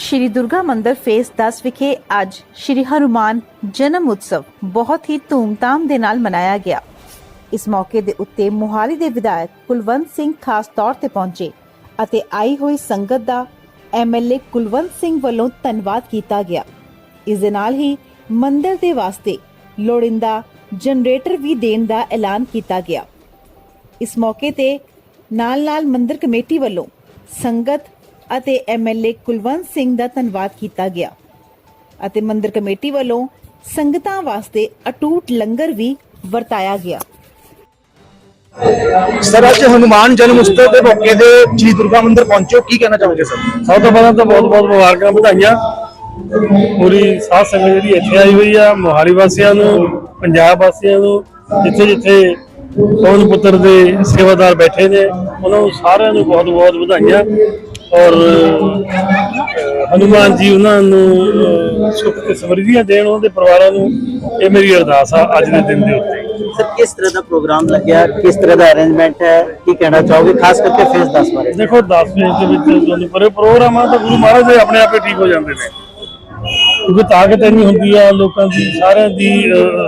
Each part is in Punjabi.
ਸ਼੍ਰੀ ਦੁਰਗਾ ਮੰਦਿਰ ਫੇਸ 10 ਵਿਖੇ ਅੱਜ ਸ਼੍ਰੀ ਹਨੂਮਾਨ ਜਨਮ ਉਤਸਵ ਬਹੁਤ ਹੀ ਧੂਮਧਾਮ ਦੇ ਨਾਲ ਮਨਾਇਆ ਗਿਆ। ਇਸ ਮੌਕੇ ਦੇ ਉੱਤੇ ਮੋਹਾਲੀ ਦੇ ਵਿਧਾਇਕ ਕੁਲਵੰਤ ਸਿੰਘ ਖਾਸ ਤੌਰ ਤੇ ਪਹੁੰਚੇ ਅਤੇ ਆਈ ਹੋਈ ਸੰਗਤ ਦਾ ਐਮਐਲਏ ਕੁਲਵੰਤ ਸਿੰਘ ਵੱਲੋਂ ਧੰਨਵਾਦ ਕੀਤਾ ਗਿਆ। ਇਸ ਦੇ ਨਾਲ ਹੀ ਮੰਦਿਰ ਦੇ ਵਾਸਤੇ ਲੋੜਿੰਦਾ ਜਨਰੇਟਰ ਵੀ ਦੇਣ ਦਾ ਐਲਾਨ ਕੀਤਾ ਗਿਆ। ਇਸ ਮੌਕੇ ਤੇ ਨਾਲ-ਨਾਲ ਮੰਦਿਰ ਕਮੇਟੀ ਵੱਲੋਂ ਸੰਗਤ ਅਤੇ ਐਮਐਲਏ ਕੁਲਵੰਤ ਸਿੰਘ ਦਾ ਧੰਨਵਾਦ ਕੀਤਾ ਗਿਆ। ਅਤੇ ਮੰਦਿਰ ਕਮੇਟੀ ਵੱਲੋਂ ਸੰਗਤਾਂ ਵਾਸਤੇ ਅਟੂਟ ਲੰਗਰ ਵੀ ਵਰਤਾਇਆ ਗਿਆ। ਸਰ ਅੱਜ ਹਨੂਮਾਨ ਜਨਮ ਉਤਸਵ ਦੇ ਮੌਕੇ ਤੇ ਸ਼੍ਰੀ ਦੁਰਗਾ ਮੰਦਿਰ ਪਹੁੰਚੋ ਕੀ ਕਹਿਣਾ ਚਾਹੋਗੇ ਸਰ? ਸਭ ਤੋਂ ਪਹਿਲਾਂ ਤਾਂ ਬਹੁਤ ਬਹੁਤ ਮੁਬਾਰਕਾਂ ਵਧਾਈਆਂ। ਪੂਰੀ ਸਾਧ ਸੰਗਤ ਜਿਹੜੀ ਇੱਥੇ ਆਈ ਹੋਈ ਆ ਮੋਹਾਲੀ ਵਾਸੀਆਂ ਨੂੰ ਪੰਜਾਬ ਵਾਸੀਆਂ ਨੂੰ ਜਿੱਥੇ ਜਿੱਥੇ ਪਵਨ ਪੁੱਤਰ ਦੇ ਸੇਵਾਦਾਰ ਬੈਠੇ ਨੇ ਉਹਨਾਂ ਨੂੰ ਸਾਰਿਆਂ ਨੂੰ ਬਹੁਤ ਬਹੁਤ ਵਧਾਈਆਂ। ਔਰ ਹਨੂਮਾਨ ਜੀ ਉਹਨਾਂ ਨੂੰ ਸੁੱਖ ਤੇ ਸਮਰਿੱਧੀਆਂ ਦੇਣ ਉਹਨਾਂ ਦੇ ਪਰਿਵਾਰਾਂ ਨੂੰ ਇਹ ਮੇਰੀ ਅਰਦਾਸ ਆ ਅੱਜ ਦੇ ਦਿਨ ਦੇ ਉੱਤੇ। ਸਰ ਕਿਸ ਤਰ੍ਹਾਂ ਦਾ ਪ੍ਰੋਗਰਾਮ ਲੱਗਿਆ? ਕਿਸ ਤਰ੍ਹਾਂ ਦਾ ਅਰੇਂਜਮੈਂਟ ਹੈ? ਕੀ ਕਹਿਣਾ ਚਾਹੋਗੇ? ਖਾਸ ਕਰਕੇ ਫੇਸ 10 ਬਾਰੇ। ਦੇਖੋ 10 ਫੇਸ ਦੇ ਵਿੱਚ ਤੁਹਾਨੂੰ ਪਰੇ ਪ੍ਰੋਗਰਾਮਾਂ ਤਾਂ ਗੁਰੂ ਮਹਾਰਾਜ ਦੇ ਆਪਣੇ ਆਪੇ ਠੀਕ ਹੋ ਜਾਂਦੇ ਨੇ। ਕਿਉਂਕਿ ਤਾਕਤ ਇੰਨੀ ਹੁੰਦੀ ਆ ਲੋਕਾਂ ਦੀ ਸਾਰਿਆਂ ਦੀ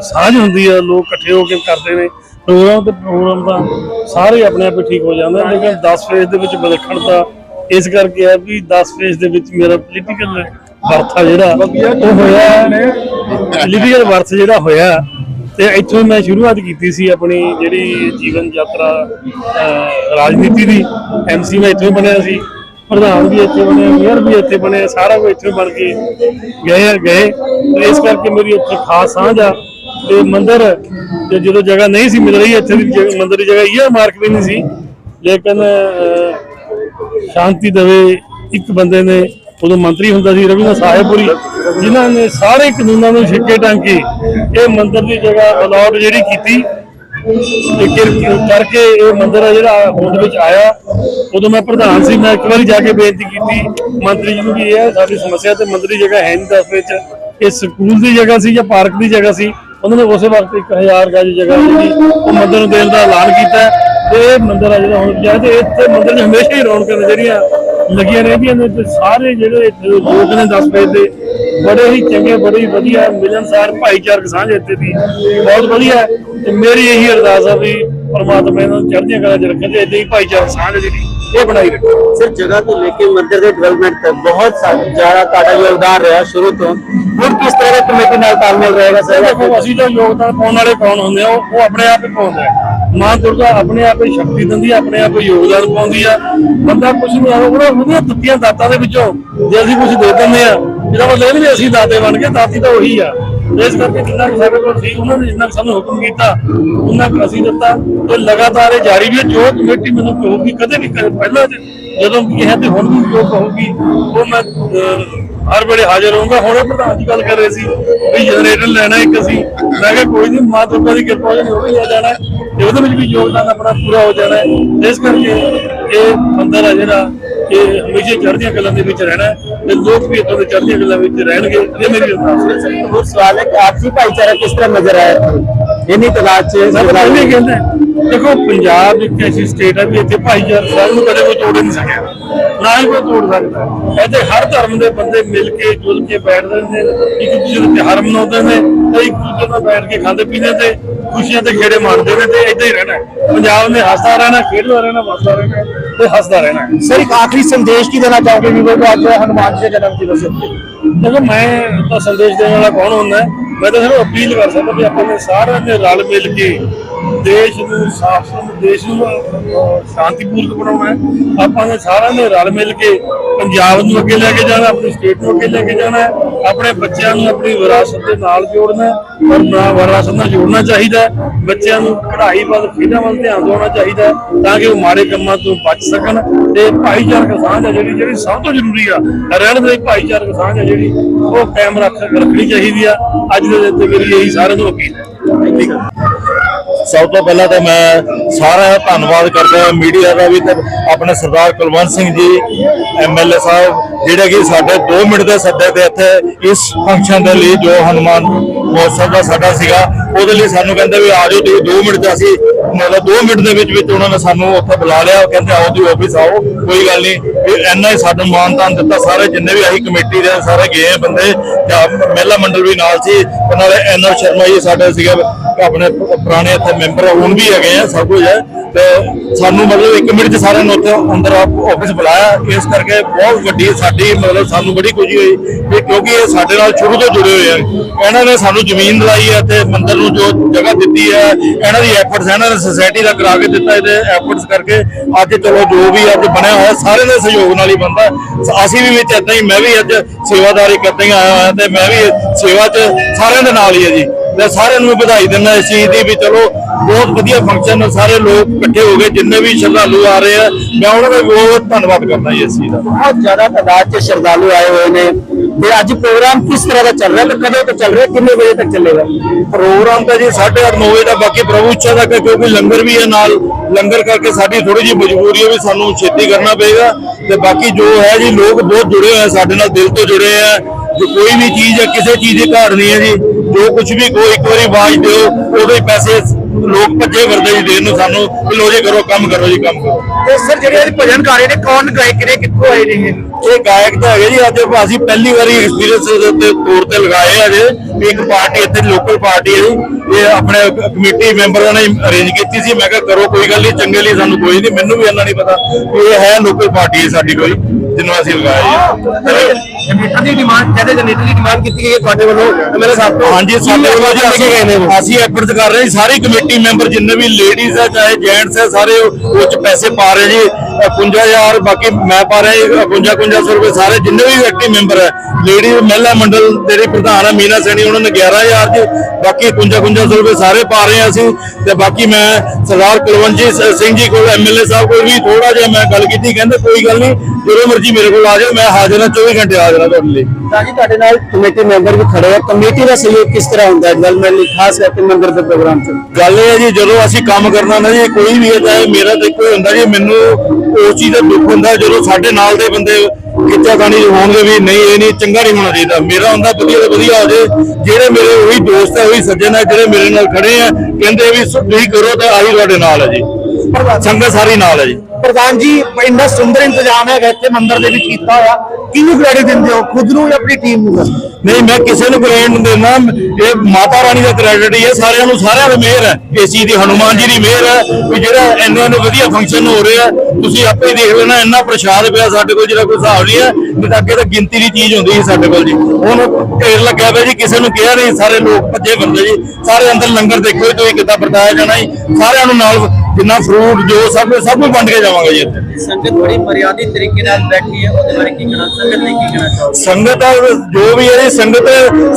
ਸਾਂਝ ਹੁੰਦੀ ਆ ਲੋਕ ਇਕੱਠੇ ਹੋ ਕੇ ਕਰਦੇ ਨੇ। ਪ੍ਰੋਗਰਾਮ ਤੇ ਪ੍ਰੋਗਰਾਮ ਤਾਂ ਸਾਰੇ ਆਪਣੇ ਆਪੇ ਠੀਕ ਹੋ ਜਾਂਦੇ ਲੇਕਿਨ 10 ਫੇਸ ਦੇ ਵਿੱਚ ਵਿਲੱਖਣਤਾ ਇਸ ਕਰਕੇ ਆ ਵੀ 10 ਫੇਸ ਦੇ ਵਿੱਚ ਮੇਰਾ ਪੋਲੀਟੀਕਲ ਵਰਥ ਜਿਹੜਾ ਉਹ ਹੋਇਆ ਪੋਲੀਟੀਕਲ ਵਰਥ ਜਿਹੜਾ ਹੋਇਆ ਤੇ ਇੱਥੋਂ ਮੈਂ ਸ਼ੁਰੂਆਤ ਕੀਤੀ ਸੀ ਆਪਣੀ ਜਿਹੜੀ ਜੀਵਨ ਯਾਤਰਾ ਅਹ, ਰਾਜਨੀਤੀ ਦੀ। ਐਮਸੀ ਮੈਂ ਇੱਥੋਂ ਬਣਿਆ ਸੀ ਪ੍ਰਧਾਨ ਵੀ ਇੱਥੇ ਬਣੇ ਮੇਅਰ ਵੀ ਇੱਥੇ ਬਣੇ ਸਾਰਾ ਕੁਝ ਇੱਥੇ ਬਣ ਕੇ ਗਏ ਆ ਗਏ। ਤੇ ਇਸ ਕਰਕੇ ਮੇਰੀ ਇੱਥੇ ਖਾਸ ਸਾਂਝ ਆ। ਤੇ ਮੰਦਿਰ ਤੇ ਜਦੋਂ ਜਗ੍ਹਾ ਨਹੀਂ ਸੀ ਮਿਲ ਰਹੀ ਇੱਥੇ ਦੀ ਜਗ੍ਹਾ- ਮੰਦਿਰ ਦੀ ਜਗ੍ਹਾ ER ਇਹ ਮਾਰਕ ਵੀ ਨਹੀਂ ਸੀ। ਲੇਕਿਨ ਸ਼ਾਂਤੀ ਦੇਵੇ। ਇੱਕ ਬੰਦੇ ਨੇ ਉਦੋਂ ਮੰਤਰੀ ਹੁੰਦਾ ਸੀ, ਰਵਿੰਦਰ ਸਾਹਿਬਪੁਰੀ ਜਿਨ੍ਹਾਂ ਨੇ ਸਾਰੇ ਕਾਨੂੰਨਾਂ ਨੂੰ ਛਿੱਕੇ ਟਾਂਕੇ। ਇਹ ਮੰਦਿਰ ਦੀ ਜਗ੍ਹਾ ਅਲਾਟ ਜਿਹੜੀ ਕੀਤੀ, ਤੇ ਕਰਕੇ ਇਹ ਮੰਦਿਰ ਆ ਜਿਹੜਾ ਹੋਂਦ ਵਿੱਚ ਆਇਆ। ਉਦੋਂ ਮੈਂ ਪ੍ਰਧਾਨ ਸੀ, ਮੈਂ ਇੱਕ ਵਾਰੀ ਜਾ ਕੇ ਬੇਨਤੀ ਕੀਤੀ। ਮੰਤਰੀ ਜੀ ਨੂੰ ਵੀ ਇਹ ਹੈ, ਸਾਡੀ ਸਮੱਸਿਆ ਤੇ ਮੰਦਿਰ ਦੀ ਜਗ੍ਹਾ ਹੈ ਨਹੀਂ ਦੱਸ ਵਿੱਚ। ਇਹ ਸਕੂਲ ਦੀ ਜਗ੍ਹਾ ਸੀ ਜਾਂ ਪਾਰਕ ਦੀ ਜਗ੍ਹਾ ਸੀ? ਉਹਨਾਂ ਨੇ ਉਸੇ ਵਕਤ 1000 ਗਜ ਜਗ੍ਹਾ ਜਿਹੜੀ ਉਹ ਮੰਦਿਰ ਨੂੰ ਦੇਣ ਦਾ ਐਲਾਨ ਕੀਤਾ। ਤੇ ਇਹ ਮੰਦਿਰ ਆ ਜਿਹੜਾ ਹੁਣ ਜਾਏ ਤੇ ਇੱਥੇ ਮੰਦਿਰ 'ਚ ਹਮੇਸ਼ਾ ਹੀ ਰੌਣਕਾਂ ਨੇ ਜਿਹੜੀਆਂ ਲੱਗੀਆਂ ਰਹਿੰਦੀਆਂ ਨੇ ਤੇ ਸਾਰੇ ਜਿਹੜੇ ਇੱਥੇ ਦੇ ਲੋਕ ਨੇ 10 ਵਜੇ ਦੇ, ਬੜੇ ਹੀ ਚੰਗੇ, ਬੜੇ ਹੀ ਵਧੀਆ ਮਿਲਨਸਾਰ ਭਾਈਚਾਰਕ ਸਾਂਝ ਇੱਥੇ ਦੀ। ਬਹੁਤ ਵਧੀਆ ਤੇ ਮੇਰੀ ਇਹੀ ਅਰਦਾਸ ਆ ਵੀ ਪਰਮਾਤਮਾ ਇਹਨਾਂ ਨੂੰ ਚੜ੍ਹਦੀਆਂ ਕਲਾ ਚ ਰੱਖੇ ਤੇ ਏਦਾਂ ਹੀ ਭਾਈਚਾਰਕ ਸਾਂਝ ਜਿਹੜੀ ਇਹ ਬਣਾਈ ਰੱਖੇ। ਸਰ ਜਗ੍ਹਾ ਤੋਂ ਲੈ ਕੇ ਮੰਦਿਰ ਦੇ ਡਿਵੈਲਪਮੈਂਟ ਤੱਕ ਬਹੁਤ ਸਾਰਾ ਜ਼ਿਆਦਾ ਤੁਹਾਡਾ ਯੋਗਦਾਨ ਰਿਹਾ ਸ਼ੁਰੂ ਤੋਂ। ਹੁਣ ਕਿਸ ਤਰ੍ਹਾਂ ਦਾ ਕਮੇਟੀ ਨਾਲ ਤਾਲਮੇਲ ਰਹੇਗਾ ਸਰ? ਦੇਖੋ ਅਸੀਂ ਤਾਂ ਯੋਗਦਾਨ ਪਾਉਣ ਵਾਲੇ ਕੌਣ ਹੁੰਦੇ ਆ? ਉਹ ਉਹ ਆਪਣੇ ਆਪ ਹੀ ਪਾਉਂਦਾ ਹੈ ਮਾਂ ਦੁਰਗਾ ਆਪਣੇ ਆਪ ਹੀ ਸ਼ਕਤੀ ਦਿੰਦੀ ਆ ਆਪਣੇ ਆਪ ਹੀ ਯੋਗਦਾਨ ਪਾਉਂਦੀ ਆ। ਬੰਦਾ ਕੁਝ ਨਹੀਂ ਆ ਉਹਦਾ ਉਹਦੀਆਂ ਦਿੱਤੀਆਂ ਦਾਤਾਂ ਦੇ ਵਿੱਚੋਂ ਜੇ ਅਸੀਂ ਕੁਝ ਦੇ ਦਿੰਦੇ ਆ। ਇਹਦਾ ਮਤਲਬ ਇਹ ਨਹੀਂ ਵੀ ਅਸੀਂ ਦਾਤੇ ਬਣ ਗਏ ਦਾਤੀ ਤਾਂ ਉਹੀ ਆ। ਇਸ ਕਰਕੇ ਜਿੰਨਾ ਸਾਡੇ ਕੋਲ ਸੀ ਉਹਨਾਂ ਨੇ ਜਿੰਨਾ ਸਾਨੂੰ ਹੁਕਮ ਕੀਤਾ ਉਹਨਾਂ ਕੁ ਅਸੀਂ ਦਿੱਤਾ। ਤੇ ਲਗਾਤਾਰ ਇਹ ਜਾਰੀ ਵੀ ਹੈ। ਜੋ ਕਮੇਟੀ ਮੈਨੂੰ ਕਹੂਗੀ ਕਦੇ ਵੀ ਕਹੇ- ਪਹਿਲਾਂ ਜ- ਜਦੋਂ ਵੀ ਕਿਹਾ ਤੇ ਹੁਣ ਵੀ ਜੋ ਕਹੂਗੀ ਉਹ ਮੈਂ ਅਹ, ਹਰ ਵੇਲੇ ਹਾਜ਼ਰ ਹੋਊਂਗਾ। ਹੁਣ ਪ੍ਰਧਾਨ ਜੀ ਗੱਲ ਕਰ ਰਹੇ ਸੀ ਵੀ ਜਨਰੇਟਰ ਲੈਣਾ ਇੱਕ ਅਸੀਂ। ਮੈਂ ਕਿਹਾ ਕੋਈ ਨਹੀਂ ਮਾਂ ਦੁਰਗਾ ਦੀ ਕਿਰਪਾ ਉਹ ਵੀ ਆ ਜਾਣਾ। ਹੈ ਤੇ ਉਹਦੇ ਵਿੱਚ ਵੀ ਯੋਗਦਾਨ ਆਪਣਾ ਪੂਰਾ ਹੋ ਜਾਣਾ ਹੈ। ਇਸ ਕਰਕੇ ਇਹ ਮੰਦਰ ਆ ਜਿਹੜਾ ਇਹ ਹਮੇਸ਼ਾ ਚੜ੍ਹਦੀਆਂ ਕਲਾਂ ਦੇ ਵਿੱਚ ਰਹਿਣਾ ਹੈ ਤੇ ਲੋਕ ਵੀ ਇੱਥੋਂ ਦੇ ਚੜ੍ਹਦੀਆਂ ਕਲਾਂ ਵਿੱਚ ਰਹਿਣਗੇ। ਇਹ ਮੇਰੀ ਅਰਦਾਸ ਹੈ। ਹੋਰ ਸਵਾਲ ਹੈ ਕਿ ਆਪਸੀ ਭਾਈਚਾਰਾ ਕਿਸ ਤਰ੍ਹਾਂ ਨਜ਼ਰ ਆਇਆ ਇੰਨੀ ਤਲਾਸ਼ ਚ ਮੈਂ ਤਾਂ ਪਹਿਲੇ ਕਹਿੰਦਾ ਦੇਖੋ ਪੰਜਾਬ ਇੱਕ ਐਸੀ ਸਟੇਟ ਹੈ ਵੀ ਇੱਥੇ ਭਾਈਚਾਰਾ ਸਾਹਿਬ ਨੂੰ ਕਦੇ ਕੋਈ ਤੋੜ ਨਹੀਂ ਸਕਿਆ ਨਾ ਹੀ ਕੋਈ ਤੋੜ ਸਕਦਾ ਇੱਥੇ ਹਰ ਧਰਮ ਦੇ ਬੰਦੇ ਮਿਲ ਕੇ ਜੁਲ ਕੇ ਬੈਠਦੇ ਨੇ ਇੱਕ ਦੂਜੇ ਦੇ ਤਿਉਹਾਰ ਮਨਾਉਂਦੇ ਨੇ ਤੇ ਇੱਕ ਦੂਜੇ ਨਾਲ ਬੈਠ ਕੇ ਖਾਂਦੇ ਪੀਂਦੇ ਤੇ ਖੁਸ਼ੀਆਂ ਤੇ ਖੇੜੇ ਮਾਣਦੇ ਨੇ ਤੇ ਏਦਾਂ ਹੀ ਰਹਿਣਾ। ਪੰਜਾਬ ਨੇ ਹੱਸਦਾ ਰਹਿਣਾ ਖੇਡਦਾ ਰਹਿਣਾ ਵਸਦਾ ਰਹਿਣਾ ਤੇ ਹੱਸਦਾ ਰਹਿਣਾ। ਸਰ ਇੱਕ ਆਖਰੀ ਸੰਦੇਸ਼ ਕੀ ਦੇਣਾ ਚਾਹੋਗੇ ਵੀ ਉਹ ਅੱਜ ਹਨੂਮਾਨ ਜੀ ਦੇ ਜਨਮ ਦਿਵਸ ਉੱਤੇ ਦੇਖੋ ਮੈਂ ਤਾਂ ਸੰਦੇਸ਼ ਦੇਣ ਵਾਲਾ ਕੌਣ ਹੁੰਦਾ? ਮੈਂ ਤਾਂ ਸਿਰਫ ਅਪੀਲ ਕਰ ਸਕਦਾ ਵੀ ਆਪਾਂ ਨੇ ਸਾਰਿਆਂ ਨੇ ਰਲ ਮਿਲ ਕੇ ਦੇਸ਼ ਨੂੰ ਸਾਫ਼ ਦੇਸ਼ ਨੂੰ ਅਹ, ਸ਼ਾਂਤੀਪੂਰਕ ਬਣਾਉਣਾ ਹੈ। ਆਪਾਂ ਨੇ ਸਾਰਿਆਂ ਨੇ ਰਲ ਮਿਲ ਕੇ ਪੰਜਾਬ ਨੂੰ ਅੱਗੇ ਲੈ ਕੇ ਜਾਣਾ ਆਪਣੀ ਸਟੇਟ ਨੂੰ ਅੱਗੇ ਲੈ ਕੇ ਜਾਣਾ ਹੈ, ਆਪਣੇ ਬੱਚਿਆਂ ਨੂੰ ਆਪਣੀ ਵਿਰਾਸਤ ਦੇ ਨਾਲ ਜੋੜਨਾ ਹੈ, ਔਰ ਨਾ ਵਿਰਾਸਤ ਨਾਲ ਜੋੜਨਾ ਚਾਹੀਦਾ ਹੈ। ਬੱਚਿਆਂ ਨੂੰ ਪੜ੍ਹਾਈ ਵੱਲ ਖੇਡਾਂ ਵੱਲ ਧਿਆਨ ਦੇਣਾ ਚਾਹੀਦਾ ਹੈ, ਤਾਂ ਕਿ ਉਹ ਮਾੜੇ ਕੰਮਾਂ ਤੋਂ ਬਚ ਸਕਣ। ਤੇ ਭਾਈਚਾਰਕ ਸਾਂਝ ਹੈ ਜਿਹੜੀ ਜਿਹੜੀ ਸਭ ਤੋਂ ਜ਼ਰੂਰੀ ਆ। ਰਹਿਣ ਦੇ ਭਾਈਚਾਰਕ ਸਾਂਝ ਹੈ ਜਿਹੜੀ ਉਹ ਕਾਇਮ ਰੱਖ ਰੱਖਣੀ ਚਾਹੀਦੀ ਆ। ਅੱਜ ਦੇ ਦਿਨ ਤੇ ਮੇਰੀ ਇਹੀ ਸਾਰਿਆਂ ਨੂੰ ਅਪੀਲ ਹੈ। ਸਭ ਤੋਂ ਪਹਿਲਾਂ ਤਾਂ ਮੈਂ ਸਾਰਿਆਂ ਦਾ ਧੰਨਵਾਦ ਕਰਦਾ ਹਾਂ ਮੀਡੀਆ ਦਾ ਵੀ ਤੇ ਆਪਣੇ ਸਰਦਾਰ ਕੁਲਵੰਤ ਸਿੰਘ ਜੀ ਐਮਐਲਏ ਸਾਹਿਬ, ਜਿਹੜੇ ਕਿ ਸਾਡੇ 2 ਮਿੰਟ ਦੇ ਸੱਦੇ ਤੇ ਇੱਥੇ ਇਸ ਫੰਕਸ਼ਨ ਦੇ ਲਈ ਜੋ ਹਨੂਮਾਨ ਮਹੋਤਸਵ ਦਾ ਸਾਡਾ ਸੀਗਾ, ਉਹਦੇ ਲਈ ਸਾਨੂੰ ਕਹਿੰਦੇ ਵੀ ਆ ਜਾਓ, ਤੁਸੀਂ 2 ਮਿੰਟ ਚ ਅਸੀਂ ਮਤਲਬ 2 ਮਿੰਟ ਦੇ ਵਿੱਚ ਵਿੱਚ ਉਹਨਾਂ ਨੇ ਸਾਨੂੰ ਉੱਥੇ ਬੁਲਾ ਲਿਆ ਕਹਿੰਦੇ ਆਓ ਤੁਸੀਂ ਆਫਿਸ ਆਓ, ਕੋਈ ਗੱਲ ਨਹੀਂ। ਵੀ ਇੰਨਾ ਹੀ ਸਾਨੂੰ ਮਾਨਤਾਨ ਦਿੱਤਾ, ਸਾਰੇ ਜਿੰਨੇ ਵੀ ਅਸੀਂ ਕਮੇਟੀ ਦੇ ਸਾਰੇ ਗਏ ਬੰਦੇ ਜਾਂ ਮਹਿਲਾ ਮੰਡਲ ਵੀ ਨਾਲ ਸੀ, ਤੇ ਨਾਲੇ ਐਨਆਰ ਸ਼ਰਮਾ ਜੀ ਸਾਡੇ ਸੀਗੇ, ਆਪਣੇ ਪੁਰਾਣੇ ਇੱਥੇ ਮੈਂਬਰ ਹੁਣ ਵੀ ਹੈਗੇ ਆ, ਸਭ ਕੁਝ ਹੈ ਤੇ ਸਾਨੂੰ ਮਤਲਬ 1 ਮਿੰਟ ਚ ਸਾਰਿਆਂ ਨੂੰ ਉੱਥੇ ਅੰਦਰ ਆਫਿਸ ਬੁਲਾਇਆ, ਇਸ ਕਰਕੇ ਬਹੁਤ ਵੱਡੀ ਸਾਡੀ ਮਤਲਬ ਸਾਨੂੰ ਬੜੀ ਖੁਸ਼ੀ ਹੋਈ, ਵੀ ਕਿਉਂਕਿ ਇਹ ਸਾਡੇ ਨਾਲ ਸ਼ੁਰੂ ਤੋਂ ਜੁੜੇ ਹੋਏ ਆ। ਇਹਨਾਂ ਨੇ ਸਾਨੂੰ ਜ਼ਮੀਨ ਦਿਲਾਈ ਹੈ ਤੇ ਮੰਦਿਰ ਨੂੰ ਜੋ ਜਗ੍ਹਾ ਦਿੱਤੀ ਹੈ, ਇਹਨਾਂ ਦੀ ਐਫਰਟਸ ਇਹਨਾਂ ਨੇ ਸੁਸਾਇਟੀ ਦਾ ਕਰਾ ਕੇ ਦਿੱਤਾ ਇਹਦੇ ਐਫਰਟਸ ਕਰਕੇ। ਅੱਜ ਚਲੋ ਜੋ ਵੀ ਅੱਜ ਬਣਿਆ ਹੋਇਆ ਸਾਰੇ ਦੇ ਸਹਿਯੋਗ ਨਾਲ ਹੀ ਬਣਦਾ। ਅਸੀਂ ਵੀ ਵਿੱਚ ਏਦਾਂ ਹੀ, ਮੈਂ ਵੀ ਅੱਜ ਸੇਵਾਦਾਰੀ ਕਰਦੇ ਆਇਆ ਹੋਇਆ ਤੇ ਮੈਂ ਵੀ ਸੇਵਾ 'ਚ ਸਾਰਿਆਂ ਦੇ ਨਾਲ ਹੀ ਹੈ ਜੀ। ਮੈਂ ਸਾਰਿਆਂ ਨੂੰ ਵਧਾਈ ਦਿੰਦਾ ਇਸ ਚੀਜ਼ ਦੀ ਵੀ ਚਲੋ, ਬਹੁਤ ਵਧੀਆ ਫੰਕਸ਼ਨ ਸਾਰੇ ਲੋਕ ਇਕੱਠੇ ਹੋ ਗਏ, ਜਿੰਨੇ ਵੀ ਸ਼ਰਧਾਲੂ ਆ ਰਹੇ ਆ, ਮੈਂ ਉਹਨਾਂ ਦਾ ਵੀ ਬਹੁਤ ਧੰਨਵਾਦ ਕਰਦਾ ਜੀ ਇਸ ਚੀਜ਼ ਦਾ। ਬਹੁਤ ਜ਼ਿਆਦਾ ਤਾਦਾਦ 'ਚ ਸ਼ਰਧਾਲੂ ਆਏ ਹੋਏ ਨੇ। ਤੇ ਅੱਜ ਪ੍ਰੋਗਰਾਮ ਕਿਸ ਤਰ੍ਹਾਂ ਦਾ ਚੱਲ ਰਿਹਾ ਤੇ ਕਦੋਂ ਤੱਕ ਚੱਲ ਰਿਹਾ, ਕਿੰਨੇ ਵਜੇ ਤੱਕ ਚੱਲੇਗਾ? ਪ੍ਰੋਗਰਾਮ ਤਾਂ ਜੀ 8:30 9 ਵਜੇ ਦਾ ਬਾਕੀ ਪ੍ਰਭੂ ਇੱਛਾ ਦਾ ਕਿ ਕਿਉਂਕਿ ਲੰਗਰ ਵੀ ਹੈ ਨਾਲ, ਲੰਗਰ ਕਰਕੇ ਸਾਡੀ ਥੋੜੀ ਜਿਹੀ ਮਜਬੂਰੀ ਹੈ ਵੀ ਸਾਨੂੰ ਛੇਤੀ ਕਰਨਾ ਪਏਗਾ ਤੇ ਬਾਕੀ ਜੋ ਹੈ ਜੀ, ਲੋਕ ਬਹੁਤ ਜੁੜੇ ਹੋਏ ਸਾਡੇ ਨਾਲ, ਦਿਲ ਤੋਂ ਜੁੜੇ ਆ। ਜੋ ਕੋਈ ਵੀ ਚੀਜ਼ ਹੈ, ਕਿਸੇ ਚੀਜ਼ ਦੀ ਘਾਟ ਨਹੀਂ ਹੈ ਜੀ। ਜੋ ਕੁਝ ਵੀ ਕੋਈ ਇੱਕ ਵਾਰੀ ਆਵਾਜ਼ ਦਿਓ ਉਹਦੇ ਹੀ ਪੈਸੇ ਲੋਕ ਭੱਜੇ ਫਿਰਦੇ ਜੀ ਦੇਣ ਨੂੰ ਸਾਨੂੰ ਵੀ ਲੋ ਜੀ ਕਰੋ ਕੰਮ ਕਰੋ ਜੀ ਕੰਮ ਕਰੋ। ਤੇ ਸਰ ਜਿਹੜੇ ਅੱਜ ਭਜਨ ਗਾ ਰਹੇ ਨੇ ਕੌਣ ਗਾਇਕ ਨੇ ਕਿੱਥੋਂ ਆਏ ਨੇ ਇਹ? ਇਹ ਗਾਇਕ ਤਾਂ ਹੈਗੇ ਜੀ ਅੱਜ ਅਸੀਂ ਪਹਿਲੀ ਵਾਰੀ ਐਕਸਪੀਰੀਅੰਸ ਦੇ ਤੌਰ ਤੇ ਲਗਾਏ ਆ ਜੇ। ਇੱਕ ਪਾਰਟੀ ਇੱਥੇ ਲੋਕਲ ਪਾਰਟੀ ਹੈ ਇਹ ਆਪਣੇ ਕਮੇਟੀ ਮੈਂਬਰਾਂ ਨੇ ਅਰੇਂਜ ਕੀਤੀ ਸੀ। ਮੈਂ ਕਿਹਾ ਕਰੋ ਕੋਈ ਗੱਲ ਨਹੀਂ ਚੰਗੇ ਲਈ ਸਾਨੂੰ ਕੋਈ ਨਹੀਂ ਮੈਨੂੰ ਵੀ ਇੰਨਾ ਨਹੀਂ ਪਤਾ ਇਹ ਹੈ ਲੋਕਲ ਪਾਰਟੀ ਹੈ ਸਾਡੀ ਕੋਈ ਜਿਹਨੂੰ ਅਸੀਂ ਲਗਾਇਆ ਜੀ ਜਨਰੇਟਰ ਦੀ ਡਿਮਾਂਡ ਕਹਿੰਦੇ ਜਨਰੇਟਰ ਦੀ ਡਿਮਾਂਡ ਕੀਤੀ ਗਈ ਹੈ ਤੁਹਾਡੇ ਵੱਲੋਂ? ਮੇਰੇ ਸਾਥ ਤੋਂ? ਹਾਂਜੀ ਸਾਡੇ ਵੱਲੋਂ ਜੀ ਅਸੀਂ ਅਸੀਂ ਐਫਰਟਸ ਕਰ ਰਹੇ ਜੀ ਸਾਰੀ ਕਮੇਟੀ ਮੈਂਬਰ ਜਿੰਨੇ ਵੀ ਲੇਡੀਜ਼ ਆ ਚਾਹੇ ਜੈਂਟਸ ਆ ਸਾਰੇ ਉਹ ਉਹ 'ਚ ਪੈਸੇ ਪਾ ਰਹੇ ਜੀ 55000 ਬਾਕੀ ਮੈਂ ਪਾ ਰਿਹਾ ਜੀ 55 5500 ਰੁਪਏ ਸਾਰੇ ਜਿੰਨੇ ਵੀ ਐਕਟਿਵ ਮੈਂਬਰ ਹੈ ਲੇਡੀਜ਼ ਮਹਿਲਾ ਮੰਡਲ ਜਿਹੜੀ ਪ੍ਰਧਾਨ ਹੈ ਮੀਨਾ ਸੈਣੀ ਉਹਨਾਂ ਨੇ 11000 ਜੀ ਬਾਕੀ 55 5500 ਰੁਪਏ ਸਾਰੇ ਪਾ ਰਹੇ ਅਸੀਂ ਤੇ ਬਾਕੀ ਮੈਂ ਸਰਦਾਰ ਕੁਲਵੰਤ ਸਿੰਘ ਜੀ ਕੋਲ ਐਮਐਲਏ ਸਾਹਿਬ ਕੋਲ ਵੀ ਥੋੜਾ ਜਿਹਾ ਮੈਂ ਗੱਲ ਕੀਤੀ ਕਹਿੰਦੇ ਕੋਈ ਗੱਲ ਨਹੀਂ ਜਦੋਂ ਮਰਜ਼ੀ ਮੇਰੇ ਕੋਲ ਆ ਜਾਓ ਮੈਂ ਹਾਜ਼ਰ ਹਾਂ 24 ਘੰਟੇ ਹਾਜ਼ਰ ਹਾਂ ਤੁਹਾਡੇ ਲਈ? ਤਾਂ ਜੀ ਤੁਹਾਡੇ ਨਾਲ ਕਮੇਟੀ ਮੈਂਬਰ ਵੀ ਖੜੇ ਆ। ਕਮੇਟੀ ਦਾ ਸਹਿਯੋਗ ਕਿਸ ਤਰ੍ਹਾਂ ਹੁੰਦਾ ਹੈ? ਡਿਵੈਲਪਮੈਂਟ ਲਈ ਖਾਸ ਕਰਕੇ ਮੰਦਰ ਦੇ ਪ੍ਰੋਗਰਾਮ 'ਚ। ਗੱਲ ਇਹ ਹੈ ਜੀ ਜਦੋਂ ਅਸੀਂ ਕੰਮ ਕਰਨਾ ਨਾ ਜੀ ਕੋਈ ਵੀ ਹੈ ਚਾਹੇ ਮੇਰਾ ਤਾਂ ਇੱਕੋ ਹੀ ਹੁੰਦਾ ਜੀ ਮੈਨੂੰ ਉਸ ਚੀਜ਼ ਦਾ ਦੁੱਖ ਹੁੰਦਾ ਜਦੋਂ ਸਾਡੇ ਨਾਲ ਦੇ ਬੰਦੇ ਕਿੱਚਾ ਖਾਣੀ ਹੋਣਗੇ ਵੀ ਨਹੀਂ ਇਹ ਨਹੀਂ ਚੰਗਾ ਨਹੀਂ ਹੋਣਾ ਚਾਹੀਦਾ। ਮੇਰਾ ਹੁੰਦਾ ਵਧੀਆ ਤੋਂ ਵਧੀਆ ਹੋ ਜੇ। ਜਿਹੜੇ ਮੇਰੇ ਉਹੀ ਦੋਸਤ ਹੈ ਉਹੀ ਸੱਜਣ ਹੈ ਜਿਹੜੇ ਮੇਰੇ ਨਾਲ ਖੜੇ ਆ ਕਹਿੰਦੇ ਵੀ ਤੁਸੀਂ ਕਰੋ ਤੇ ਆਹੀ ਤੁਹਾਡੇ ਨਾਲ ਹੈ ਜੀ। ਸੰਗਤ ਸਾਰੀ ਨਾਲ ਹੈ ਜੀ। ਪ੍ਰਧਾਨ ਜੀ, ਇੰਨਾ ਸੁੰਦਰ ਇੰਤਜ਼ਾਮ ਹੈਗਾ ਇੱਥੇ ਮੰਦਿਰ ਦੇ ਵਿੱਚ ਕੀਤਾ ਹੋਇਆ। ਕਿਹਨੂੰ ਕ੍ਰੈਡਿਟ ਦਿੰਦੇ ਹੋ? ਖੁਦ ਨੂੰ ਜਾਂ ਆਪਣੀ ਟੀਮ ਨੂੰ? ਨਹੀਂ, ਮੈਂ ਕਿਸੇ ਨੂੰ ਕ੍ਰੈਡਿਟ ਨਹੀਂ ਦਿੰਦਾ। ਇਹ ਮਾਤਾ ਰਾਣੀ ਦਾ ਕ੍ਰੈਡਿਟ ਹੀ ਹੈ, ਸਾਰਿਆਂ ਨੂੰ, ਸਾਰਿਆਂ ਦੀ ਮਿਹਰ ਹੈ। ਇਸ ਚੀਜ਼ ਦੀ ਹਨੂਮਾਨ ਜੀ ਦੀ ਮਿਹਰ ਹੈ ਵੀ ਜਿਹੜਾ ਇੰਨੇ ਇੰਨੇ ਵਧੀਆ ਫੰਕਸ਼ਨ ਹੋ ਰਿਹਾ ਤੁਸੀਂ ਆਪੇ ਹੀ ਦੇਖ ਲੈਣਾ, ਇੰਨਾ ਪ੍ਰਸ਼ਾਦ ਪਿਆ ਸਾਡੇ ਕੋਲ, ਜਿਹੜਾ ਕੋਈ ਹਿਸਾਬ ਨਹੀਂ ਹੈ, ਨਹੀਂ ਤਾਂ ਅੱਗੇ ਤਾਂ ਗਿਣਤੀ ਦੀ ਚੀਜ਼ ਹੁੰਦੀ ਸੀ ਸਾਡੇ ਕੋਲ ਜੀ। ਹੁਣ ਢੇਰ ਲੱਗਿਆ ਪਿਆ ਜੀ, ਕਿਸੇ ਨੂੰ ਕਿਹਾ ਨਹੀਂ, ਸਾਰੇ ਲੋਕ ਭੱਜੇ ਬੰਦੇ ਜੀ। ਸਾਰੇ ਅੰਦਰ ਲੰਗਰ ਦੇਖੋ ਜੀ, ਤੁਸੀਂ ਕਿੱਦਾਂ ਵਰਤਾਇਆ ਜਾਣਾ ਜੀ। ਸਾਰਿਆਂ ਨੂੰ ਨਾਲ ਜਿੰਨਾ ਫਰੂਟ ਜੋ ਸਭ ਸਭ ਕੁਝ ਵੰਡ ਕੇ ਜਾਵਾਂਗੇ ਜੀ ਇੱਥੇ। ਸੰਗਤ ਬੜੀ ਮਰਿਆਦਿਤ ਤਰੀਕੇ ਨਾਲ ਬੈਠੀ ਹੈ ਉਹਦੇ ਬਾਰੇ ਕੀ ਕਹਿਣਾ ਸੰਗਤ ਨੇ ਕੀ ਕਹਿਣਾ ਚਾਹੋਗੇ? ਸੰਗਤ ਦਾ ਜੋ ਵੀ ਹੈ ਸੰਗਤ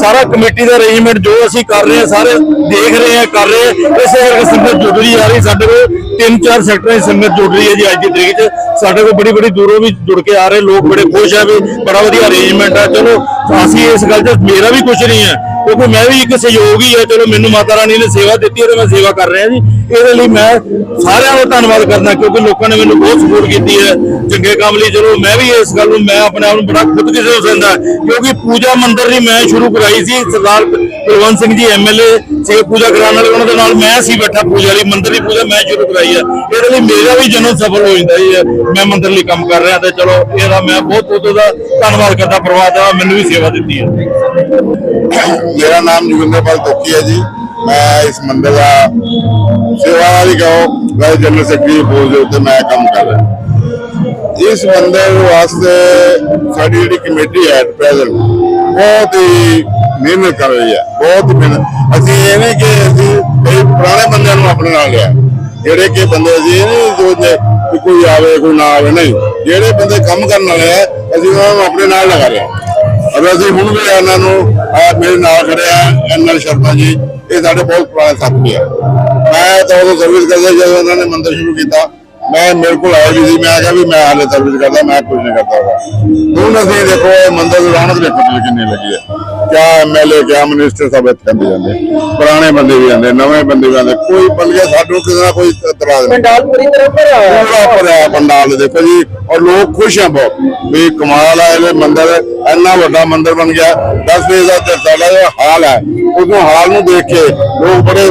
ਸਾਰਾ ਕਮੇਟੀ ਦਾ ਅਰੇਂਜਮੈਂਟ ਜੋ ਅਸੀਂ ਕਰ ਰਹੇ ਹਾਂ ਸਾਰੇ ਦੇਖ ਰਹੇ ਹਾਂ ਕਰ ਰਹੇ ਹਾਂ। ਇਸੇ ਕਰਕੇ ਸੰਗਤ ਜੁੜ ਰਹੀ ਆ ਰਹੀ ਸਾਡੇ ਕੋਲ ਤਿੰਨ ਚਾਰ ਸੈਕਟਰਾਂ ਦੀ ਸੰਗਤ ਜੁੜ ਰਹੀ ਹੈ ਜੀ ਅੱਜ ਦੀ ਤਰੀਕ 'ਚ। ਸਾਡੇ ਕੋਲ ਬੜੀ ਬੜੀ ਦੂਰੋਂ ਵੀ ਜੁੜ ਕੇ ਆ ਰਹੇ ਲੋਕ ਬੜੇ ਖੁਸ਼ ਆ ਵੀ ਬੜਾ ਵਧੀਆ ਅਰੇਂਜਮੈਂਟ ਆ। ਚਲੋ ਅਸੀਂ ਇਸ ਗੱਲ 'ਚ ਮੇਰਾ ਵੀ ਕੁਝ ਨਹੀਂ ਹੈ ਕਿਉਂਕਿ ਮੈਂ ਵੀ ਇੱਕ ਸਹਿਯੋਗੀ ਹੈ ਚਲੋ ਮੈਨੂੰ ਮਾਤਾ ਰਾਣੀ ਨੇ ਸੇਵਾ ਦਿੱਤੀ ਹੈ ਤੇ ਮੈਂ ਸੇਵਾ ਕਰ ਰਿਹਾ ਜੀ। ਇਹਦੇ ਲਈ ਮੈਂ ਸਾਰਿਆਂ ਦਾ ਧੰਨਵਾਦ ਕਰਦਾ ਕਿਉਂਕਿ ਲੋਕਾਂ ਨੇ ਮੈਨੂੰ ਬਹੁਤ ਸਪੋਰਟ ਕੀਤੀ ਹੈ। ਚੰਗੇ ਕੰਮ ਲਈ ਚਲੋ ਮੈਂ ਵੀ ਇਸ ਗੱਲ ਨੂੰ ਮੈਂ ਆਪਣੇ ਆਪ ਨੂੰ ਬੜਾ ਖੁਦ ਕਿਸੇ ਹੋ ਸਕਦਾ ਕਿਉਂਕਿ ਪੂਜਾ ਮੰਦਿਰ ਦੀ ਮੈਂ ਸ਼ੁਰੂ ਕਰਾਈ ਸੀ, ਸਰਦਾਰ ਕੁਲਵੰਤ ਸਿੰਘ ਜੀ ਐਮਐਲਏ ਸੇ ਪੂਜਾ ਕਰਾਉਣ ਵਾਲੇ, ਉਹਨਾਂ ਦੇ ਨਾਲ ਮੈਂ ਸੀ ਬੈਠਾ ਪੂਜਾ ਲਈ, ਮੰਦਿਰ ਦੀ ਪੂਜਾ ਮੈਂ ਸ਼ੁਰੂ ਕਰਾਈ ਹੈ। ਇਹਦੇ ਲਈ ਮੇਰਾ ਵੀ ਜਨਮ ਸਫਲ ਹੋ ਜਾਂਦਾ ਜੀ, ਮੈਂ ਮੰਦਿਰ ਲਈ ਕੰਮ ਕਰ ਰਿਹਾ ਤੇ ਚਲੋ ਇਹਦਾ ਮੈਂ ਬਹੁਤ ਬਹੁਤ ਉਹਦਾ ਧੰਨਵਾਦ ਕਰਦਾ, ਪਰਿਵਾਰ ਦਾ ਮੈਨੂੰ ਵੀ ਸੇਵਾ ਦਿੱਤੀ ਹੈ। ਮੇਰਾ ਨਾਮ ਜੋਗਿੰਦਰਪਾਲ ਤੋਕੀ ਹੈ ਜੀ। ਮੈਂ ਇਸ ਮੰਦਰ ਦਾ ਸੇਵਾਦਾਰੀ ਕਹੋ ਵੈਸ ਜਨਰਲ ਸੈਕਟਰੀ ਪੋਸਟ ਦੇ ਉੱਤੇ ਮੈਂ ਕੰਮ ਕਰ ਰਿਹਾ। ਇਸ ਮੰਦਰ ਵਾਸਤੇ ਸਾਡੀ ਜਿਹੜੀ ਕਮੇਟੀ ਹੈ ਪ੍ਰੈਜ਼ੈਂਟ ਬਹੁਤ ਹੀ ਮਿਹਨਤ ਕਰ ਰਹੀ ਹੈ, ਬਹੁਤ ਮਿਹਨਤ। ਅਸੀਂ ਇਹ ਨਹੀਂ ਕਿ ਅਸੀਂ ਕਈ ਪੁਰਾਣੇ ਬੰਦਿਆਂ ਨੂੰ ਆਪਣੇ ਨਾਲ ਲਿਆ। ਜਿਹੜੇ ਕਿ ਬੰਦੇ ਅਸੀਂ ਇਹ ਨਹੀਂ ਸੋਚਦੇ ਕਿ ਕੋਈ ਆਵੇ, ਕੋਈ ਨਾ ਆਵੇ, ਨਹੀਂ। ਜਿਹੜੇ ਬੰਦੇ ਕੰਮ ਕਰਨ ਵਾਲੇ ਆ, ਅਸੀਂ ਉਹਨਾਂ ਨੂੰ ਆਪਣੇ ਨਾਲ ਲਗਾ ਰਹੇ ਹਾਂ। ਅਗਰ ਅਸੀਂ ਹੁਣ ਵੀ ਇਹਨਾਂ ਨੂੰ, ਆ ਮੇਰੇ ਨਾਲ ਖੜੇ ਆ ਐਨਐਲ ਸ਼ਰਮਾ ਜੀ, ਇਹ ਸਾਡੇ ਬਹੁਤ ਪੁਰਾਣੇ ਸਾਥੀ ਆ। ਮੈਂ ਤਾਂ ਉਦੋਂ ਸਰਵਿਸ ਕਰਦਾ ਜਦੋਂ ਇਹਨਾਂ ਨੇ ਮੰਦਰ ਸ਼ੁਰੂ ਕੀਤਾ। ਮੈਂ ਮੇਰੇ ਕੋਲ ਆਇਆ ਜੀ ਮੈਂ ਕਿਹਾ ਵੀ ਮੈਂ ਹਾਲੇ ਸਰਵਿਸ ਕਰਦਾ ਮੈਂ ਕੁਝ ਨਹੀਂ ਕਰਦਾ ਹੈਗਾ। ਹੁਣ ਅਸੀਂ ਦੇਖੋ ਇਹ ਮੰਦਰ ਦੀ ਰੌਣਕ ਦੇਖੋ ਤੁਸੀਂ ਕਿੰਨੀ ਲੱਗੀ ਹੈ। ਕਿਆ ਐਮਐਲਏ ਕਿਆ ਮਿਨਿਸਟਰ ਸਭ ਇੱਥੇ ਆਉਂਦੇ ਜਾਂਦੇ। ਪੁਰਾਣੇ ਬੰਦੇ ਵੀ ਆਉਂਦੇ ਨਵੇਂ ਬੰਦੇ ਵੀ ਆਉਂਦੇ। ਕੋਈ ਬਲਕਿ ਸਾਨੂੰ ਕਿਸੇ ਦਾ ਕੋਈ ਇਤਰਾਜ਼ ਨਹੀਂ। ਪੰਡਾਲ ਪੂਰੀ ਤਰ੍ਹਾਂ ਭਰਿਆ ਹੋਇਆ ਪੂਰਾ ਭਰਿਆ ਪੰਡਾਲ ਦੇਖੋ ਜੀ ਔਰ ਲੋਕ ਖੁਸ਼ ਆ ਬਹੁਤ। ਵੀ ਕਮਾਲ ਆ ਇਹ ਮੰਦਰ ਇੰਨਾ ਵੱਡਾ ਮੰਦਰ ਬਣ ਗਿਆ। 10 ਵਜੇ ਦਾ ਸਾਡਾ ਹਾਲ ਹੈ ਉਦੋਂ ਹਾਲ ਨੂੰ ਦੇਖ ਕੇ ਲੋਕ ਬੜੇ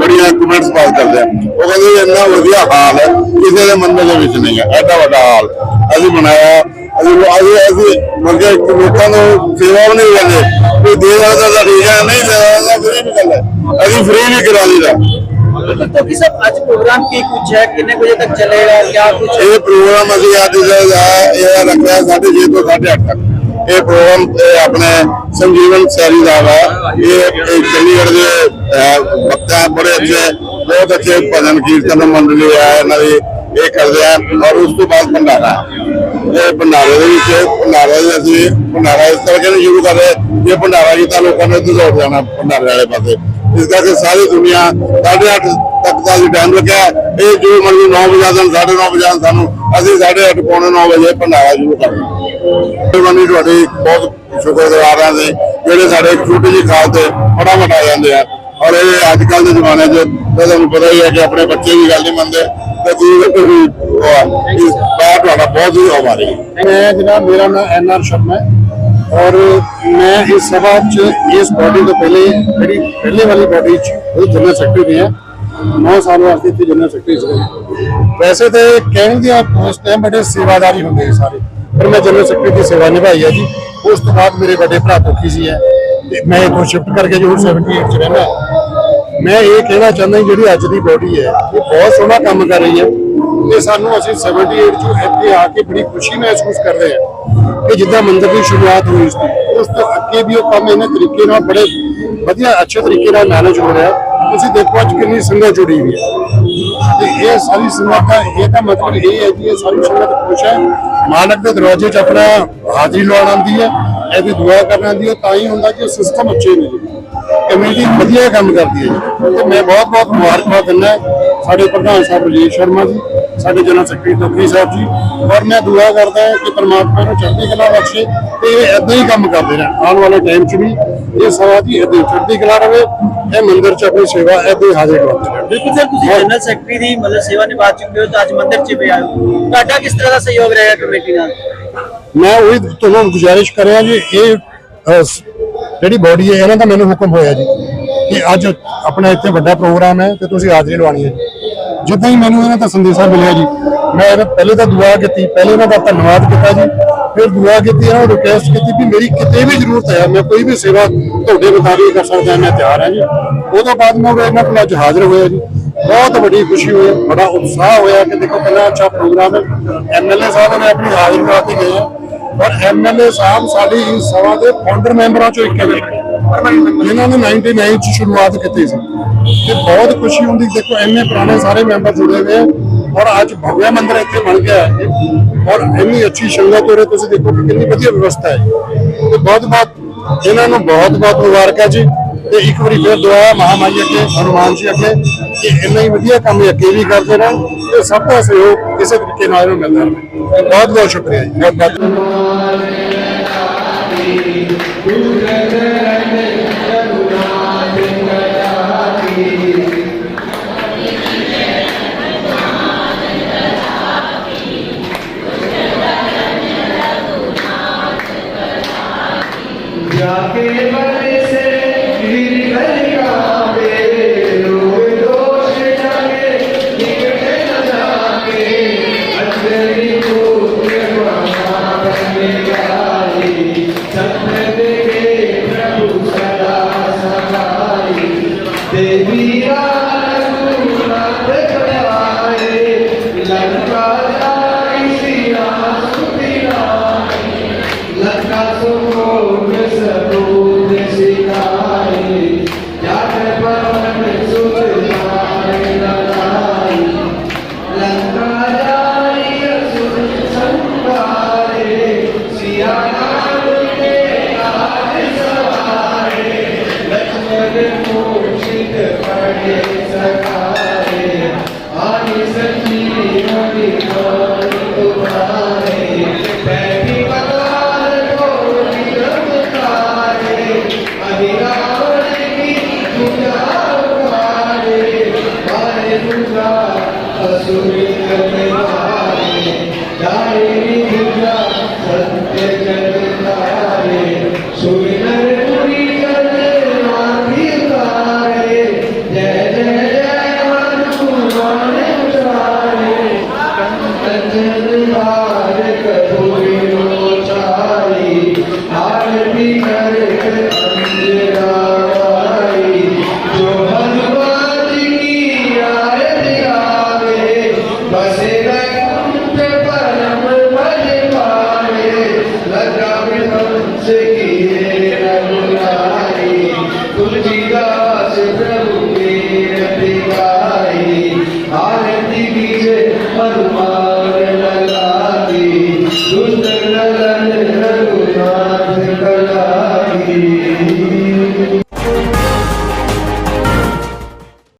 ਬੜੀਆਂ ਕਮੈਂਟਸ ਪਾਸ ਕਰਦੇ ਆ। ਉਹ ਕਹਿੰਦੇ ਇੰਨਾ ਵਧੀਆ ਹਾਲ ਹੈ, ਕਿਸੇ ਦੇ ਮੰਦਰ ਦੇ ਵਿੱਚ ਨਹੀਂ ਹੈ। ਐਡਾ ਵੱਡਾ ਹਾਲ। ਅਸੀਂ ਬਣਾਇਆ ਅਸੀਂ ਅਸੀਂ ਅਸੀਂ ਮੰਗੇ ਲੋਕਾਂ ਨੂੰ ਸੇਵਾ ਵੀ ਨਹੀਂ ਕਰਦੇ ਕੋਈ ਦੇ ਸਕਦਾ ਤਾਂ ਠੀਕ ਹੈ ਨਹੀਂ ਦੇ ਸਕਦਾ ਫ੍ਰੀ ਵੀ ਗੱਲ ਹੈ। ਅਸੀਂ ਫ੍ਰੀ ਵੀ ਕਰਾ ਦਈਦਾ तो कि सब आज प्रोग्राम की कुछ है कितने बजे तक चलेगा क्या कुछ है ਇਹ ਪ੍ਰੋਗਰਾਮ ਅਸੀਂ ਅੱਜ ਜਿਹੜਾ ਇਹ ਰੱਖਿਆ ਸਾਢੇ ਛੇ ਤੋਂ ਸਾਢੇ ਅੱਠ ਤੱਕ ਇਹ ਪ੍ਰੋਗਰਾਮ ਇਹ ਆਪਣੇ ਸੰਜੀਵਨ ਸੈਰੀ ਦਾ ਵਾ ਇਹ ਇਹ ਚੰਡੀਗੜ੍ਹ ਦੇ ਅਹ, ਵਕਤਾ ਬੜੇ ਅੱਛੇ ਬਹੁਤ ਅੱਛੇ ਭਜਨ ਕੀਰਤਨ ਮੰਡਲੀ ਹੈ ਇਹਨਾਂ ਦੀ ਇਹ ਕਰਦੇ ਆ ਔਰ ਉਸ ਤੋਂ ਬਾਅਦ ਭੰਡਾਰਾ ਇਹ ਭੰਡਾਰੇ ਦੇ ਵਿੱਚ ਭੰਡਾਰਾ ਦੇ ਅਸੀਂ ਭੰਡਾਰਾ ਇਸ ਤਰ੍ਹਾਂ ਨਹੀਂ ਸ਼ੁਰੂ ਕਰਦੇ ਜੇ ਭੰਡਾਰਾ ਕੀਤਾ ਲੋਕਾਂ ਨੇ ਦੌੜ ਜਾਣਾ ਭੰਡਾਰੇ ਵਾਲੇ ਪਾਸੇ ਇਸ ਕਰਕੇ ਸਾਰੀ ਦੁਨੀਆ ਸਾਢੇ ਅੱਠ ਤੱਕ ਦਾ ਟਾਈਮ ਲੱਗਿਆ ਇਹ ਜੋ ਮਰਜ਼ੀ 9 ਵਜੇ ਦੇਣ ਸਾਢੇ ਵਜੇ ਸਾਨੂੰ, ਅਸੀਂ ਸਾਢੇ ਅੱਠ ਪੌਣੇ 9 ਵਜੇ ਭੰਡਾਰਾ ਸ਼ੁਰੂ ਕਰਨਾ ਮਿਹਰਬਾਨੀ ਤੁਹਾਡੀ, ਬਹੁਤ ਸ਼ੁਕਰਗੁਜ਼ਾਰ ਹਾਂ ਅਸੀਂ, ਜਿਹੜੇ ਸਾਡੇ ਛੋਟੇ ਜਿਹੇ ਖਾਲ ਤੇ ਫਟਾਫਟ ਆ ਜਾਂਦੇ ਆ। ਔਰ ਇਹ ਅੱਜ ਕੱਲ ਦੇ ਜ਼ਮਾਨੇ 'ਚ ਤੁਹਾਨੂੰ ਪਤਾ ਹੀ ਹੈ ਕਿ ਆਪਣੇ ਬੱਚੇ ਵੀ ਗੱਲ ਨਹੀਂ ਮੰਨਦੇ, ਤੇ ਜੀ ਵੀ ਉਹ ਤੁਹਾਡਾ ਬਹੁਤ ਹੀ ਆਭਾਰੀ ਹੈ। ਮੈਂ ਜਨਾਬ, ਮੇਰਾ ਨਾਮ ਐਨ ਆਰ ਸ਼ਰਮਾ ਹੈ। ਔਰ ਮੈਂ ਇਸ ਸਭਾ ਚ, ਇਸ ਬਾਡੀ ਤੋਂ ਪਹਿਲੇ, ਜਿਹੜੀ ਪਹਿਲੇ ਵਾਲੀ ਬਾਡੀ ਚ ਉਹ ਜਨਰਲ ਸੈਕਟਰੀ ਰਿਹਾ 9 ਸਾਲ ਵਾਸਤੇ ਇੱਥੇ ਜਨਰਲ ਸੈਕਟਰੀ ਸੀ ਵੈਸੇ ਤੇ ਕਹਿਣ ਦੀ ਪੋਸਟ ਹੈ ਬੜੇ ਸੇਵਾਦਾਰੀ ਹੁੰਦੇ ਨੇ ਸਾਰੇ। ਪਰ ਮੈਂ ਜਨਰਲ ਸੈਕਟਰੀ ਦੀ ਸੇਵਾ ਨਿਭਾਈ ਹੈ ਜੀ। ਉਸ ਤੋਂ ਬਾਅਦ ਮੇਰੇ ਵੱਡੇ ਭਰਾ ਤੋਖੀ ਸੀ ਹੈ ਤੇ ਮੈਂ ਇੱਥੋਂ ਸ਼ਿਫਟ ਕਰਕੇ ਜੋ 78 ਚ ਰਹਿਣਾ ਮੈਂ ਇਹ ਕਹਿਣਾ ਚਾਹੁੰਦਾ ਜਿਹੜੀ ਅੱਜ ਦੀ ਬਾਡੀ ਹੈ ਇਹ ਬਹੁਤ ਸੋਹਣਾ ਕੰਮ ਕਰ ਰਹੀ ਹੈ। ਤੇ ਸਾਨੂੰ ਅਸੀਂ 78 ਚੋਂ ਇੱਥੇ ਆ ਕੇ ਬੜੀ ਖੁਸ਼ੀ ਮਹਿਸੂਸ ਕਰਦੇ ਹਾਂ। ਕਿ ਜਿੱਦਾਂ ਮੰਦਿਰ ਦੀ ਸ਼ੁਰੂਆਤ ਹੋਈ ਸੀ, ਉਸ ਤੋਂ ਅੱਗੇ ਵੀ ਉਹ ਕੰਮ ਇਹਨਾਂ ਤਰੀਕੇ ਨਾਲ ਬੜੇ ਵਧੀਆ, ਅੱਛੇ ਤਰੀਕੇ ਨਾਲ ਮੈਨੇਜ ਹੋ ਰਿਹਾ। ਤੁਸੀਂ ਦੇਖੋ ਅੱਜ ਕਿੰਨੀ ਸੰਗਤ ਜੁੜੀ ਹੋਈ ਹੈ। ਤੇ ਇਹ ਸਾਰੀ ਸੰਗਤ ਦਾ, ਇਹ ਤਾਂ ਮਤਲਬ ਇਹ ਹੈ ਕਿ ਇਹ ਸਾਰੀ ਸੰਗਤ ਖੁਸ਼ ਹੈ। ਮਾਲਕ ਦੇ ਦਰਵਾਜ਼ੇ 'ਚ ਆਪਣਾ ਹਾਜ਼ਰੀ ਲਾਉਣ ਆਉਂਦੀ ਹੈ, ਇਹਦੀ ਦੁਆ ਕਰਨ ਆਉਂਦੀ ਹੈ, ਤਾਂ ਹੀ ਹੁੰਦਾ ਕਿ ਸਿਸਟਮ ਅੱਛੇ ਨੇ। ਜੀ ਕਮੇਟੀ ਵਧੀਆ ਕੰਮ ਕਰਦੀ ਹੈ ਤੇ ਮੈਂ ਬਹੁਤ ਬਹੁਤ ਮੁਬਾਰਕਬਾਦ ਦਿੰਦਾ ਸਾਡੇ ਪ੍ਰਧਾਨ ਸਾਹਿਬ ਰਜੇਸ਼ ਸ਼ਰਮਾ ਜੀ। ਸਾਡੇ ਜਨਰਲ ਸੈਕਟਰੀ ਤੋਖੀ ਸਾਹਿਬ ਜੀ ਔਰ ਮੈਂ ਦੁਆ ਕਰਦਾ ਹਾਂ ਕਿ ਪਰਮਾਤਮਾ ਨੂੰ ਚੜ੍ਹਦੀ ਕਲਾ ਬਖਸ਼ੇ ਤੇ ਇਹ ਏਦਾਂ ਹੀ ਕੰਮ ਕਰਦੇ ਰਹਿਣ ਆਉਣ ਵਾਲੇ ਟਾਈਮ 'ਚ ਵੀ ਇਹ ਸਭਾ ਦੀ ਹੀ ਚੜ੍ਹਦੀ ਕਲਾ ਰਵੇ ਇਹ ਮੰਦਿਰ 'ਚ ਆਪਣੀ ਸੇਵਾ ਏਦਾਂ ਹੀ ਹਾਜ਼ਰ ਕਰਦੇ ਰਹਿਣ ਬਿਲਕੁਲ ਸਰ ਤੁਸੀਂ ਜਨਰਲ ਸੈਕਟਰੀ ਦੀ ਮਤਲਬ ਸੇਵਾ ਨਿਭਾ ਚੁੱਕੇ ਹੋ ਤਾਂ ਅੱਜ ਮੰਦਿਰ 'ਚ ਵੀ ਹੋ। ਤੁਹਾਡਾ ਕਿਸ ਤਰ੍ਹਾਂ ਦਾ ਸਹਿਯੋਗ ਰਹੇਗਾ ਕਮੇਟੀ ਨਾਲ? ਮੈਂ ਉਹੀ ਤੁਹਾਨੂੰ ਗੁਜ਼ਾਰਿਸ਼ ਕਰਿਆ ਜੀ ਇਹ ਜਿਹੜੀ ਬੋਡੀ ਹੈ ਇਹਨਾਂ ਦਾ ਮੈਨੂੰ ਹੁਕਮ ਹੋਇਆ ਜੀ ਕਿ ਅੱਜ ਆਪਣਾ ਇੱਥੇ ਵੱਡਾ ਪ੍ਰੋਗਰਾਮ ਹੈ ਤੇ ਤੁਸੀਂ ਹਾਜ਼ਰੀ ਲਵਾਣੀ ਹੈ। ਜਿੱਦਾਂ ਹੀ ਮੈਨੂੰ ਇਹਨਾਂ ਦਾ ਸੰਦੇਸ਼ਾ ਮਿਲਿਆ ਜੀ, ਮੈਂ ਇਹਨਾਂ- ਪਹਿਲੇ ਤਾਂ ਦੁਆ ਕੀਤੀ, ਪਹਿਲੇ ਇਹਨਾਂ ਦਾ ਧੰਨਵਾਦ ਕੀਤਾ ਜੀ, ਫਿਰ ਦੁਆ ਕੀਤੀ, ਇਹਨਾਂ ਨੂੰ ਰਿਕੁਐਸਟ ਕੀਤੀ ਵੀ ਮੇਰੀ ਕਿਤੇ ਵੀ ਜ਼ਰੂਰਤ ਹੈ, ਮੈਂ ਕੋਈ ਵੀ ਸੇਵਾ ਤੁਹਾਡੇ ਮੁਤਾਬਿਕ ਕਰ ਸਕਦਾ, ਮੈਂ ਤਿਆਰ ਹਾਂ ਜੀ। ਉਦੋਂ ਬਾਅਦ ਮੈਂ ਇਹਨਾਂ ਕੋਲ ਅੱਜ ਹਾਜ਼ਰ ਹੋਇਆ ਜੀ। ਬਹੁਤ ਵੱਡੀ ਖੁਸ਼ੀ ਹੋਈ, ਬੜਾ ਉਤਸ਼ਾਹ ਹੋਇਆ ਕਿ ਦੇਖੋ ਕਿੰਨਾ ਅੱਛਾ ਪ੍ਰੋਗਰਾਮ ਹੈ। ਐਮਐਲਏ ਸਾਹਿਬ ਨੇ ਆਪਣੀ ਹਾਜ਼ਰੀ ਲਾ ਕੇ ਗਏ ਆ। ਔਰ ਐਮਐਲਏ ਸਾਹਿਬ ਸਾਡੀ ਇਸ ਸਭਾ ਦੇ ਫਾਊਂਡਰ ਮੈਂਬਰਾਂ ਚੋਂ ਇੱਕ ਹੈ ਇਹਨਾਂ ਨੇ 99 ਚ ਸ਼ੁਰੂਆਤ ਕੀਤੀ ਸੀ। ਤੇ ਬਹੁਤ ਖੁਸ਼ੀ ਹੁੰਦੀ, ਦੇਖੋ, ਇੰਨੇ ਪੁਰਾਣੇ ਸਾਰੇ ਮੈਂਬਰ ਜੁੜੇ ਹੋਏ ਔਰ ਅੱਜ ਭਵਿਆ ਮੰਦਿਰ ਇੱਥੇ ਬਣ ਗਿਆ ਹੈ। ਔਰ ਇੰਨੀ ਅੱਛੀ ਸੰਗਤ ਹੋ ਰਹੀ ਤੁਸੀਂ ਦੇਖੋ ਕਿ ਕਿੰਨੀ ਵਧੀਆ ਵਿਵਸਥਾ ਹੈ। ਤੇ ਬਹੁਤ ਬਹੁਤ ਇਹਨਾਂ ਨੂੰ ਬਹੁਤ ਬਹੁਤ ਮੁਬਾਰਕਾਂ ਜੀ। ਤੇ ਇੱਕ ਵਾਰੀ ਫਿਰ ਦੁਆ ਹੈ ਮਹਾਮਾਈ ਅੱਗੇ, ਹਨੂਮਾਨ ਜੀ ਅੱਗੇ, ਕਿ ਇੰਨਾ ਹੀ ਵਧੀਆ ਕੰਮ ਅੱਗੇ ਵੀ ਕਰਦੇ ਰਹਿਣ। ਤੇ ਸਭ ਦਾ ਸਹਿਯੋਗ ਇਸੇ ਤਰੀਕੇ ਨਾਲ ਇਹਨੂੰ ਮਿਲਦਾ ਰਹੇ। ਬਹੁਤ ਬਹੁਤ ਸ਼ੁਕਰੀਆ ਜੀ। ਬਹੁਤ ਬਹੁਤ असुमित निवारे दायिनी